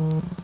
Mm-hmm.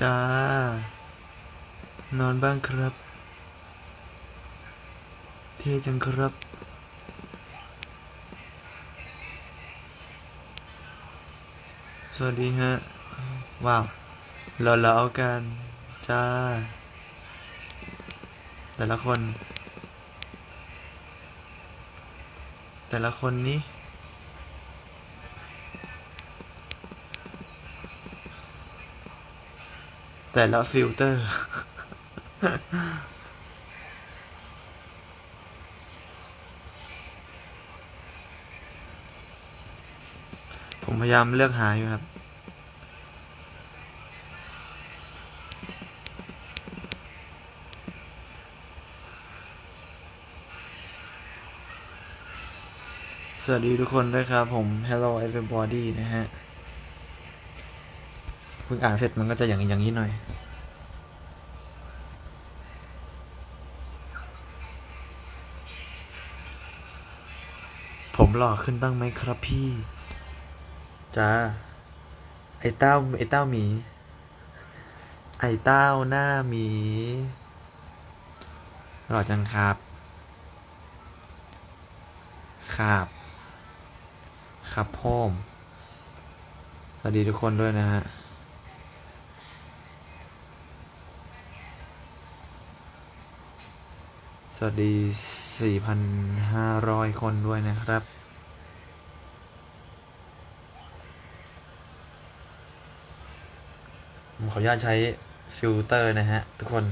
จ้า นอนบ้างครับ เท่จังครับ สวัสดีฮะ ว้าวเราเราเอากัน จ้า แต่ละคน แต่ละคนนี้ แต่ละฟิลเตอร์ ผมพยายามเลือกหาอยู่ครับสวัสดีทุกคนด้วยครับผม Hello everybody นะฮะเพิ่งอ่านเสร็จมันก็จะอย่างอย่างนี้หน่อย หล่อขึ้นบ้างไหมครับพี่จ้าไอ้เต้าไอ้เต้าหมี ไอ้เต้าหน้าหมีหล่อจังครับ ครับ ครับพ่อมสวัสดีทุกคนด้วยนะฮะสวัสดี 4,500 คนด้วยนะครับ ผม ขออนุญาตใช้ฟิลเตอร์นะฮะ ทุกคน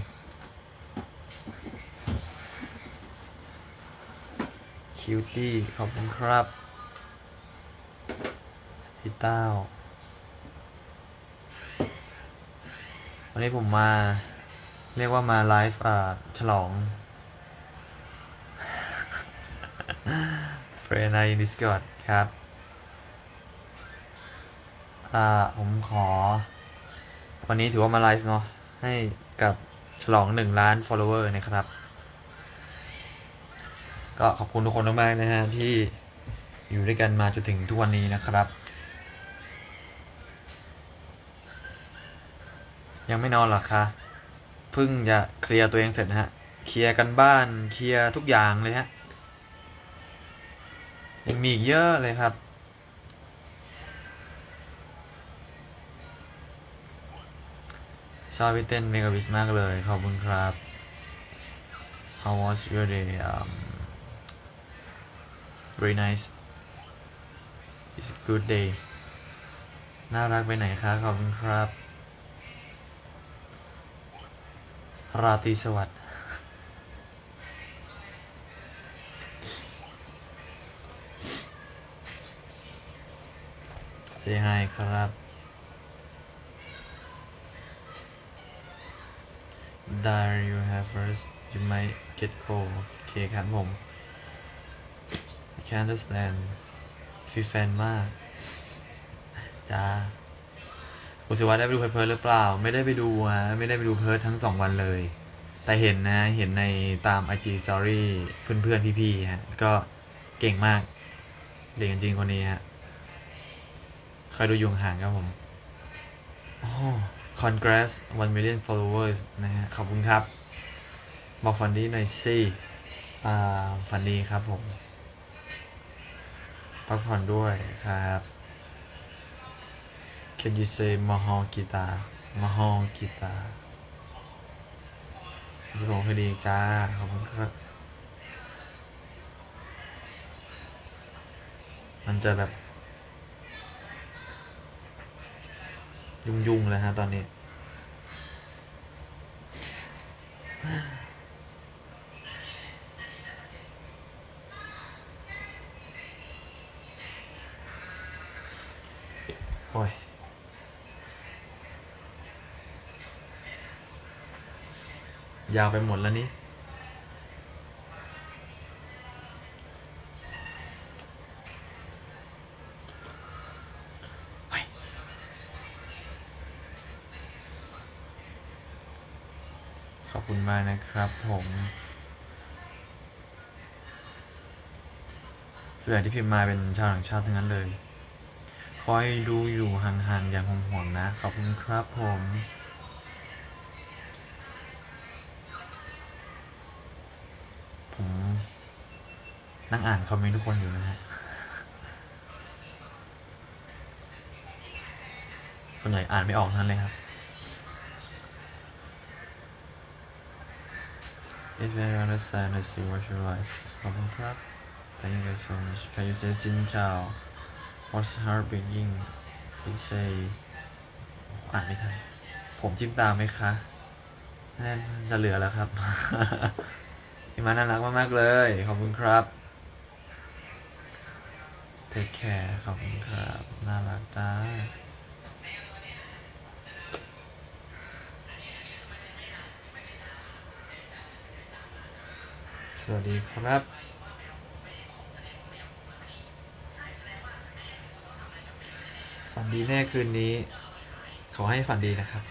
คิวตี้ขอบคุณครับพี่เต้าวันนี้ผมมา เรียกว่ามาไลฟ์อ่าฉลองเฟรนใน Discord ครับ อ่า ผมขอ วันนี้ถือว่ามาไลฟ์เนาะให้กับฉลองหนึ่งล้าน follower นะครับ ก็ขอบคุณทุกคนมากๆนะฮะที่อยู่ด้วยกันมาจนถึงทุกวันนี้นะครับ ยังไม่นอนหรอคะเพิ่งจะเคลียร์ตัวเองเสร็จนะฮะเคลียร์กันบ้านเคลียร์ทุกอย่างเลยฮะยังมีอีกเยอะเลยครับ ชอบพี่เต้นเมกาบิชมากเลย ขอบคุณครับ How was your day um very nice it's a good day น่ารักไปไหนคะ ขอบคุณครับ ราตรีสวัสดิ์ say hi ครับ Diary you have first you might get cold โอเคครับผม I can understand ฟีแฟนมากจ้าคุณสิว่าได้ไปดูเพิร์ดหรือเปล่า ไม่ได้ไปดูฮะไม่ได้ไปดูเพิร์ดทั้งสองวันเลย แต่เห็นนะ เห็นในตาม IG Story เพื่อนๆ พี่ๆฮะ ก็เก่งมาก เด็กจริงๆคนนี้ฮะเคยดูยุงห่างครับผมอ๋อ congrats 1 million followers นะฮะ ขอบคุณครับ บอกฝันดีหน่อยสิอ่าฝันดีครับผม พักผ่อนด้วยครับ Can you say มหอกีตาร์มหอกีตาร์ที่ผมคือดีจ้า ขอบคุณครับ มันจะแบบ ยุ่งๆเลยฮะตอนนี้ โอ้ยยาวไปหมดแล้วนี่ ขอบ ครับผมส่วนใหญ่ที่พิมพ์มาเป็นชาวต่างชาติทั้งนั้นเลย คอยดูอยู่ห่างๆอย่างห่วงๆนะ ขอบคุณครับผม ผมนั่งอ่านคอมเมนต์ทุกคนอยู่นะฮะ ส่วนใหญ่อ่านไม่ออกทั้งนั้นเลยครับ If I understand I see what you like ขอบคุณครับ Thank you so much Can you say จินเจ้า What's heart beating Please say อ่านไม่ทันผมจิ้มตามไหมคะนั่นจะเหลือแล้วครับ พี่มาน่ารักมาก ๆ เลย ขอบคุณครับ Take care ขอบคุณครับ น่ารักจ้า สวัสดีครับ ฝันดีแน่คืนนี้ ขอให้ฝันดีนะครับ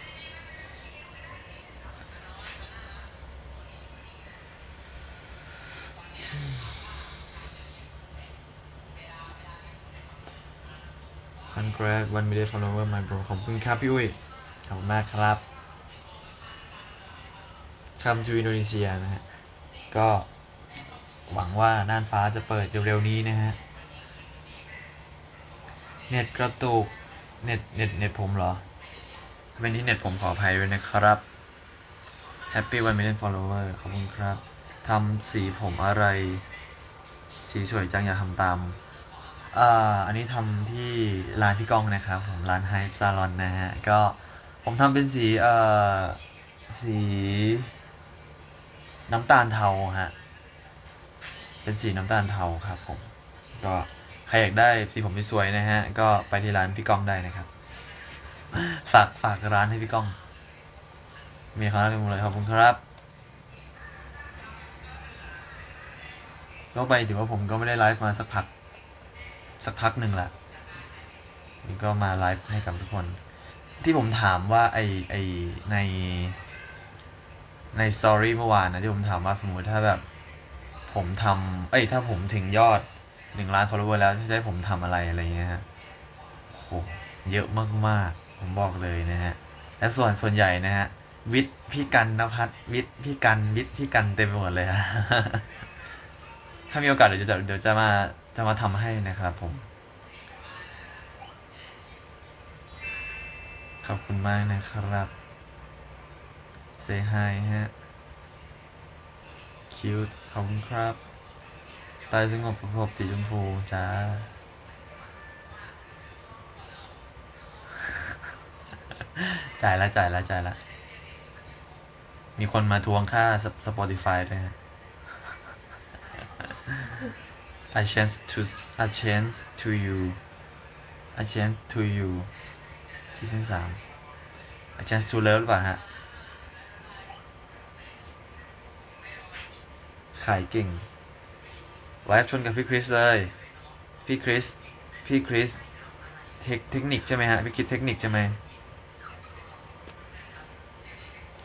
Congrats one million follower my bro ขอบคุณครับพี่อุ้ย ขอบคุณมากครับคำจูอินโดนีเซียนะฮะก็ หวังว่าน่านฟ้าจะเปิดเร็วๆนี้นะฮะ เน็ตกระตุก เน็ตเน็ตเน็ตผมเหรอถ้าเป็นที่เน็ตผมขออภัยด้วยนะครับ Happy One Million Follower ขอบคุณครับทำสีผมอะไร สีสวยจังอย่าทำตามอ่าอันนี้ทำที่ร้านพี่ก้องนะครับ ผมร้านไฮซาลอนนะฮะ ก็ผมทำเป็นสีเอ่อสีน้ำตาลเทาฮะ เป็นสีน้ำตาลเทาครับผม ก็ใครอยากได้สีผมสวยนะฮะ ก็ไปที่ร้านพี่ก้องได้นะครับ ฝากฝากร้านให้พี่ก้อง มีคณะเป็นหมดเลยขอบคุณครับก็ไปถือว่าผมก็ไม่ได้ไลฟ์มาสักพัก สักพักหนึ่งละนี่ก็มาไลฟ์ให้กับทุกคน ที่ผมถามว่าไอไอใน ในสตอรี่เมื่อวานนะที่ผมถามว่าสมมุติถ้าแบบ ผมทำเอ้ยถ้าผมถึงยอดหนึ่งล้าน follower แล้วจะให้ผมทำอะไรอะไรเงี้ยฮะโหเยอะมากๆ ผมบอกเลยนะฮะ และส่วนส่วนใหญ่นะฮะ วิทย์พี่กันนภัทรวิทย์พี่กันวิทย์พี่กันเต็มไปหมดเลยฮะถ้ามีโอกาสเดี๋ยวจะเดี๋ยวจะมาจะมาทำให้นะครับผม ขอบคุณมากนะครับ say hi ฮะ cute ขอบคุณครับ ตายสงบสงบสีชมพูจ้า จ่ายละจ่ายละจ่ายละ มีคนมาทวงค่า Spotify ด้วยฮะ A chance to a chance to you a chance to you ซีซั่นสาม a chance to love หรือเปล่าฮะ ขายเก่งไลฟ์ชนกับพี่คริสเลย พี่คริส พี่คริสเทคเทคนิคใช่ไหมฮะ พี่คิดเทคนิคใช่ไหม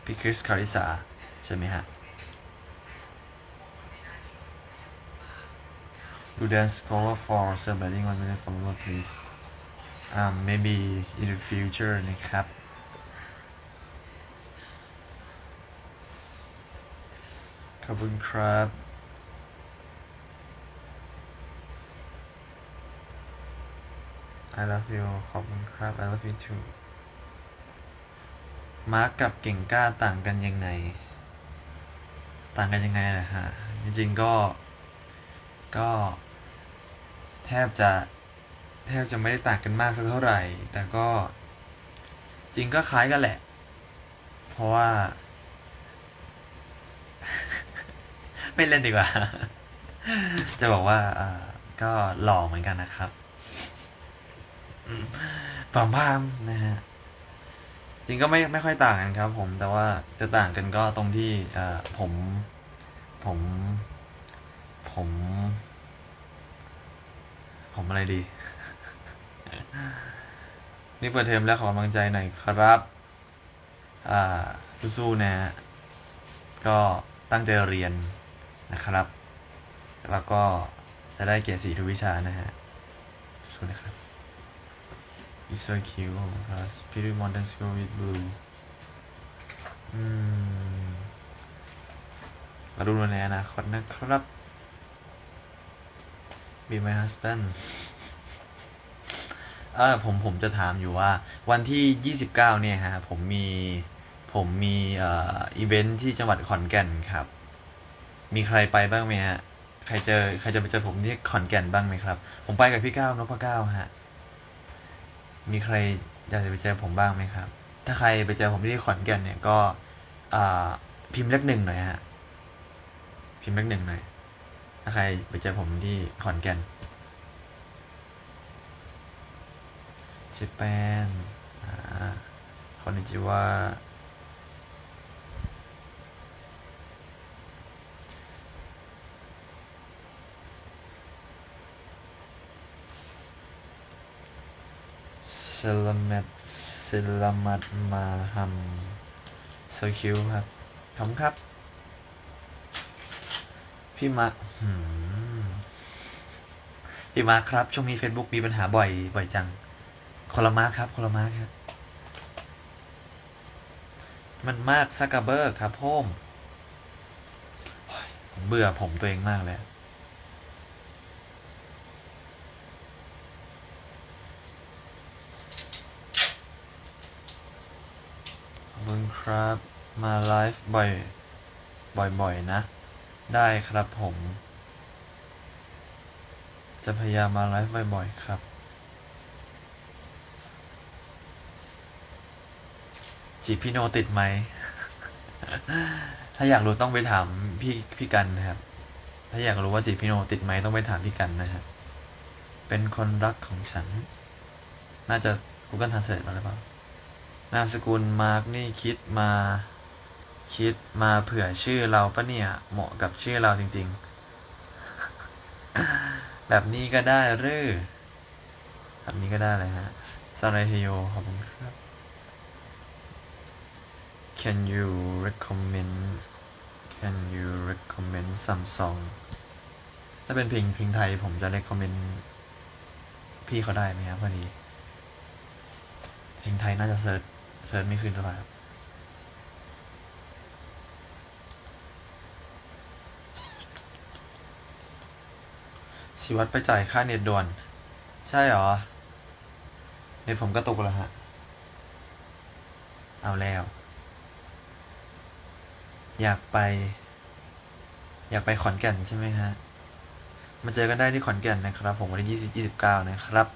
พี่คริสคาริสาใช่ไหมฮะ Do dance cover for celebrating one million follower please um maybe in the future นะครับ อบคุณครับ I love you ขอบคุณครับ I love you too มาร์กกับเก่งกล้าต่างกันยังไง ต่างกันยังไงนะฮะ จริงๆก็ ก็ แทบจะ แทบจะไม่ได้ต่างกันมากสักเท่าไหร่ แต่ก็ จริงก็คล้ายกันแหละ เพราะว่า ไม่เล่นดีกว่า จะบอกว่าอ่าก็หล่อเหมือนกันนะครับปามพามนะฮะ จริงก็ไม่ไม่ค่อยต่างกันครับ ผม แต่ว่าจะต่างกันก็ตรงที่เออผม ผม ผม ผมอะไรดี นี่เปิดเทอมแล้วขอกำลังใจหน่อยครับ อ่าสู้ๆนะฮะก็ตั้งใจเรียน นะครับ แล้วก็จะได้เกียรติสีทุกวิชานะฮะสู้นะครับ You so cute ครับ Spirit Modern School with Blue อืมมาดูในอนาคตนะครับ Be my husband เออผมผมจะถามอยู่ว่า วันที่ 29 เนี่ยฮะ ผมมีผมมีเอ่ออีเวนท์ที่จังหวัดขอนแก่นครับ มีใครไปบ้างไหมฮะ ใครเจอใครจะไปเจอผมที่ขอนแก่นบ้างไหมครับ ผมไปกับพี่ก้าวนพก้าวฮะ มีใครอยากจะไปเจอผมบ้างไหมครับ ถ้าใครไปเจอผมที่ขอนแก่นเนี่ยก็อพิมพ์เลขหนึ่งหน่อยฮะ พิมพ์เลขหนึ่งหน่อย ถ้าใครไปเจอผมที่ขอนแก่นเจแปนอ่าคอนนิจิวาเซลเมตเซลมัดมาฮัมโซคิวครับขอบคุณครับ พี่มาพี่มาครับ ช่วงนี้ Facebook มีปัญหาบ่อย บ่อยจัง คนละมาครับ คนละมาครับ มันมากซักกะเบิร์ครับพ่มโอ้ยผมเบื่อผมตัวเองมากเลย ขอบ คุณครับ มาไลฟ์บ่อยบ่อยๆนะ ได้ครับผม จะพยายามมาไลฟ์บ่อยๆครับ จีบพี่โนติดไหม ถ้าอยากรู้ต้องไปถามพี่พี่กันนะครับ ถ้าอยากรู้ว่าจีบพี่โนติดไหมต้องไปถามพี่กันนะครับ เป็นคนรักของฉัน น่าจะ Google Translate มาหรือเปล่า นามสกุลมาร์กนี่คิดมา คิดมาเผื่อชื่อเราปะเนี่ย เหมาะกับชื่อเราจริง ๆ แบบนี้ก็ได้หรือแบบนี้ก็ได้เลยฮะซาราเฮโยขอบคุณครับ Can you recommend Can you recommend some song ถ้าเป็นเพลงเพลงไทยผมจะ recommend พี่เขาได้ไหมครับพอดีเพลงไทยน่าจะเซิร์ช เซิร์ชไม่ขึ้นเท่าไหร่ครับสิวัตไปจ่ายค่าเน็ตด่วน ใช่เหรอ เน็ตผมก็ตกแล้วฮะ เอาแล้ว อยากไป อยากไปขอนแก่นใช่ไหมฮะ มาเจอกันได้ที่ขอนแก่นนะครับ ผมวันที่ยี่สิบเก้านะครับ